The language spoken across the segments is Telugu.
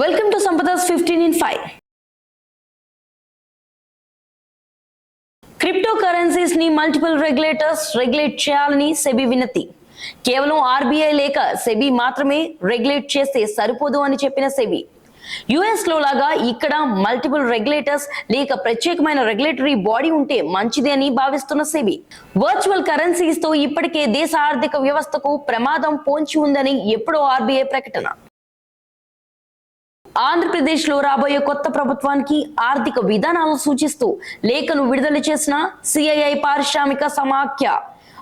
Welcome to Sampadas fifteen in five crypto కరెన్సీస్ని multiple regulators regulate చేయాలని సెబీ వినతి. కేవలం ఆర్బీఐ లేక సెబీ మాత్రమే రెగ్యులేట్ చేస్తే సరిపోదు అని చెప్పిన సెబీ. యుఎస్లో లాగా ఇక్కడ మల్టిపుల్ రెగ్యులేటర్స్ లేక ప్రత్యేకమైన రెగ్యులేటరీ బాడీ ఉంటే మంచిది అని భావిస్తున్న సెబీ. వర్చువల్ కరెన్సీస్తో ఇప్పటికే దేశ ఆర్థిక వ్యవస్థకు ప్రమాదం పోంచి ఉందని ఎప్పుడో ఆర్బీఐ ప్రకటన. ఆంధ్రప్రదేశ్లో రాబోయే కొత్త ప్రభుత్వానికి ఆర్థిక విధానాలు సూచిస్తూ లేఖను విడుదల చేసిన సిఐఐ పారిశ్రామిక సమాఖ్య.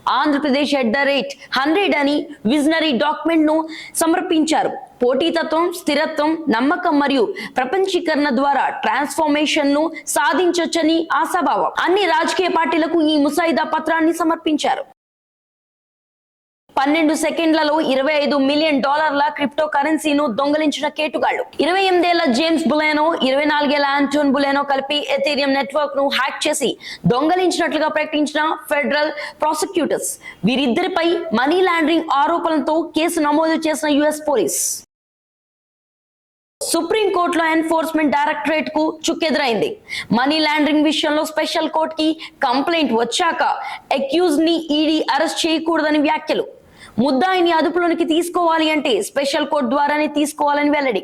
Andhra Pradesh at the rate hundred అని విజనరీ డాక్యుమెంట్ను సమర్పించారు. పోటీతత్వం స్థిరత్వం నమ్మకం మరియు ప్రపంచీకరణ ద్వారా ట్రాన్స్ఫర్మేషన్ను సాధించొచ్చని ఆశాభావం. అన్ని రాజకీయ పార్టీలకు ఈ ముసాయిదా పత్రాన్ని సమర్పించారు. పన్నెండు సెకండ్లలో ఇరవై ఐదు మిలియన్ డాలర్ల క్రిప్టో కరెన్సీను దొంగలించిన కేటుగాళ్ళు ఇరవై ఎనిమిదేళ్ళ జేమ్స్ బులేనో ఇరవై నాలుగేళ్ళ ఆంటోన్ బులేనో కలిపి ఎథీరియం నెట్వర్క్ను హ్యాక్ చేసి దొంగలించినట్లుగా ప్రకటించిన ఫెడరల్ ప్రాసిక్యూటర్స్. వీరిద్దరిపై మనీ లాండరింగ్ ఆరోపణలతో కేసు నమోదు చేసిన యుఎస్ పోలీస్. సుప్రీం కోర్టులో ఎన్ఫోర్స్మెంట్ డైరెక్టరేట్కు చుక్కెదురైంది. మనీ లాండరింగ్ విషయంలో స్పెషల్ కోర్ట్కి కంప్లైంట్ వచ్చాక అక్యూజ్ని ఈడీ అరెస్ట్ చేయకూడదని వ్యాఖ్యలు. ముద్దాయిని అదుపులోనికి తీసుకోవాలి అంటే స్పెషల్ కోడ్ ద్వారానే తీసుకోవాలని వెల్లడి.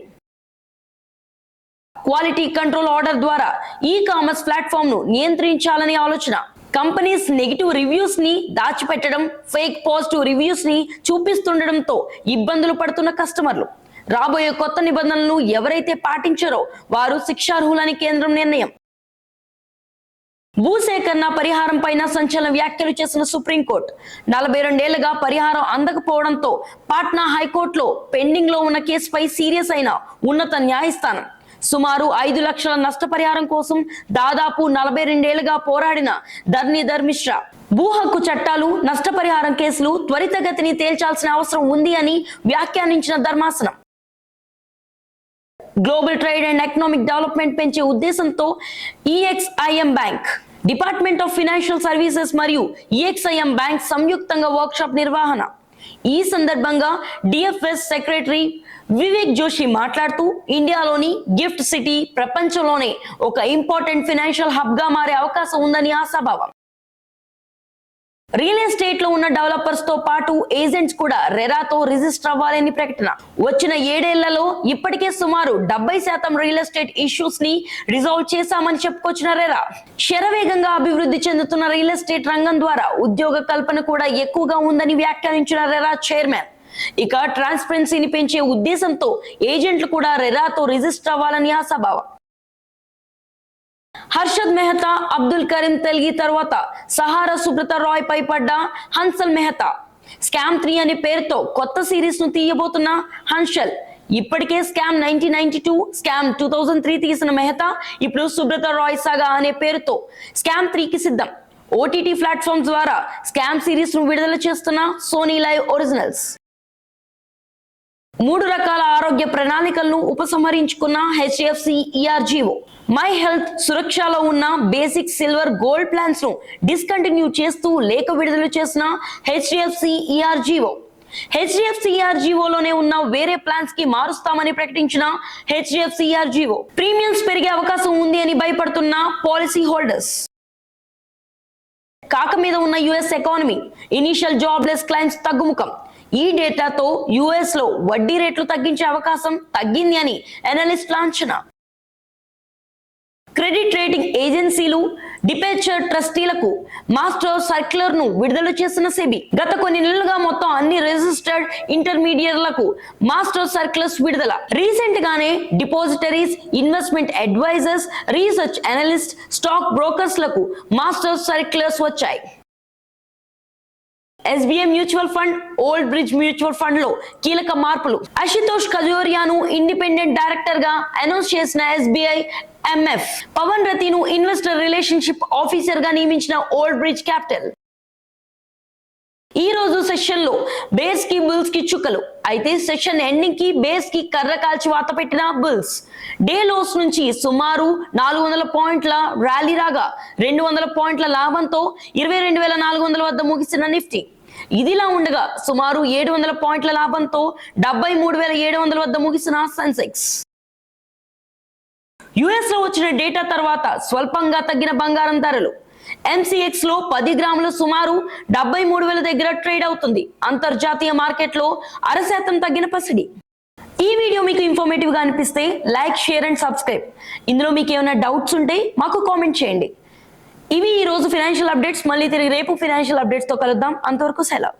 క్వాలిటీ కంట్రోల్ ఆర్డర్ ద్వారా ఈ కామర్స్ ప్లాట్ఫామ్ను నియంత్రించాలని ఆలోచన. కంపెనీస్ నెగిటివ్ రివ్యూస్ని దాచిపెట్టడం ఫేక్ పాజిటివ్ రివ్యూస్ని చూపిస్తుండడంతో ఇబ్బందులు పడుతున్న కస్టమర్లు. రాబోయే కొత్త నిబంధనలను ఎవరైతే పాటించారో వారు శిక్షార్హులని కేంద్రం నిర్ణయం. భూసేకరణ పరిహారం పైన సంచలన వ్యాఖ్యలు చేసిన సుప్రీంకోర్టు. నలభై రెండేళ్ళుగా పరిహారం అందకపోవడంతో పాట్నా హైకోర్టులో పెండింగ్లో ఉన్న కేసుపై సీరియస్ అయిన ఉన్నత న్యాయస్థానం. సుమారు ఐదు లక్షల నష్టపరిహారం కోసం దాదాపు నలభై రెండేళ్ళుగా పోరాడిన ధర్నీధర్ మిశ్రా. భూ హక్కు చట్టాలు నష్టపరిహారం కేసులు త్వరితగతిని తేల్చాల్సిన అవసరం ఉంది అని వ్యాఖ్యానించిన ధర్మాసనం. Global trade and economic development పెంచే ఉద్దేశంతో EXIM bank department of financial services మరియు ఈఎక్స్ఐఎం బ్యాంక్ సంయుక్తంగా వర్క్షాప్ నిర్వహణ. ఈ సందర్భంగా డిఎఫ్ఎస్ సెక్రటరీ వివేక్ జోషి మాట్లాడుతూ ఇండియాలోని గిఫ్ట్ సిటీ ప్రపంచంలోనే ఒక ఇంపార్టెంట్ ఫైనాన్షియల్ హబ్గా మారే అవకాశం ఉందని ఆశాభావం. రియల్ ఎస్టేట్లో ఉన్న డెవలపర్స్తో పాటు ఏజెంట్స్ కూడా రెరాతో రిజిస్టర్ అవ్వాలని ప్రకటన. వచ్చిన ఏడేళ్ళలో ఇప్పటికే సుమారు డెబ్బై శాతం రియల్ ఎస్టేట్ ఇష్యూస్ని రిజాల్వ్ చేశామని చెప్పుకొచ్చిన రెరా. శరవేగంగా అభివృద్ధి చెందుతున్న రియల్ ఎస్టేట్ రంగం ద్వారా ఉద్యోగ కల్పన కూడా ఎక్కువగా ఉందని వ్యాఖ్యానించిన రెరా చైర్మన్. ఇక ట్రాన్స్పరెన్సీని పెంచే ఉద్దేశంతో ఏజెంట్లు కూడా రెరాతో రిజిస్టర్ అవ్వాలని ఆశాభావం. హర్షద్ మెహతా అబ్దుల్ కరీం తెల్గి తర్వాత సహారా సుబ్రత రాయ్ పై పడ్డ హన్సల్ మెహతా. స్కామ్ త్రీ అనే పేరుతో కొత్త సిరీస్ను తీయబోతున్న హన్షల్. ఇప్పటికే scam nineteen ninety two scam two thousand three తీసిన మెహతా ఇప్పుడు సుబ్రత రాయ్ సాగా అనే పేరుతో స్కామ్ త్రీకి సిద్ధం. ఓటీటీ ప్లాట్ఫామ్ ద్వారా స్కామ్ సిరీస్ను విడుదల చేస్తున్న సోనీ లైవ్ ఒరిజినల్స్. మూడు రకాల ఆరోగ్య ప్రణాళికలను ఉపసంహరించుకున్న హెచ్ఎఫ్సి ఈఆర్జీఓ. మై హెల్త్ సురక్షలో ఉన్న బేసిక్ సిల్వర్ గోల్డ్ ప్లాన్స్ను డిస్కంటిన్యూ చేస్తూ లేఖ విడుదల చేసిన హెచ్డిఎఫ్సి ఈఆర్జీఓ. హెచ్డిఎఫ్సి లోనే ఉన్న వేరే ప్లాన్స్కి మారుస్తామని ప్రకటించిన హెచ్డిఎఫ్సి ఈఆర్జీఓ. ప్రీమియమ్స్ పెరిగే అవకాశం ఉంది అని భయపడుతున్న పాలసీ హోల్డర్స్. కాక మీద ఉన్న US economy. Initial jobless claims తగ్గుముఖం. ఈ డేటాతో యుఎస్లో వడ్డీ రేట్లు తగ్గించే అవకాశం తగ్గింది అని ఎనలిస్ట్ అంచనా. క్రెడిట్ రేటింగ్ ఏజెన్సీలు డిపెచర్ ట్రస్టీలకు మాస్టర్ సర్క్యులర్ను విడుదల చేసిన సెబీ గత కొన్ని నెలలుగా మొత్తం అన్ని రిజిస్టర్డ్ ఇంటర్మీడియట్లకు మాస్టర్ సర్క్యులర్స్ విడుదల. రీసెంట్ గానే depositories investment advisers research analyst stock బ్రోకర్స్లకు master circulars వచ్చాయి. SBI mutual fund old bridge mutual ఫండ్లో కీలక మార్పులు. అశుతోష్ కజోరియాను ఇండిపెండెంట్ డైరెక్టర్గా అనౌన్స్ చేసిన ఎస్బీఐ ఎంఎఫ్. పవన్ రతిను ఇన్వెస్టర్ రిలేషన్షిప్ ఆఫీసర్గా నియమించిన ఓల్డ్ బ్రిడ్జ్ క్యాపిటల్. ఈ రోజు సెషన్లో బేస్కి బుల్స్కి చుక్కలు. అయితే సెషన్ ఎండింగ్కి బేస్కి కర్ర కాల్చి వాత పెట్టిన బుల్స్. డే లోస్ నుంచి సుమారు నాలుగు వందల పాయింట్ల ర్యాలీ రాగా రెండు వందల పాయింట్ల లాభంతో ఇరవై రెండు వేల నాలుగు వందల వద్ద ముగిసిన నిఫ్టీ. ఇదిలా ఉండగా సుమారు ఏడు వందల పాయింట్ల లాభంతో డెబ్బై మూడు వేల ఏడు వందల వద్ద ముగిసిన సెన్సెక్స్. యుఎస్లో వచ్చిన డేటా తర్వాత స్వల్పంగా తగ్గిన బంగారం ధరలు. ఎంసీఎక్స్లో పది గ్రాములు సుమారు డెబ్బై మూడు వేల దగ్గర ట్రేడ్ అవుతుంది. అంతర్జాతీయ మార్కెట్లో అర శాతం తగ్గిన పసిడి. ఈ వీడియో మీకు ఇన్ఫర్మేటివ్గా అనిపిస్తే లైక్ షేర్ అండ్ సబ్స్క్రైబ్. ఇందులో మీకు ఏమైనా డౌట్స్ ఉంటే మాకు కామెంట్ చేయండి. ఇవి ఈ రోజు ఫినాన్షియల్ అప్డేట్స్ మళ్ళీ తిరిగి రేపు ఫినాన్షియల్ అప్డేట్స్తో కలుద్దాం. అంతవరకు సెలవు.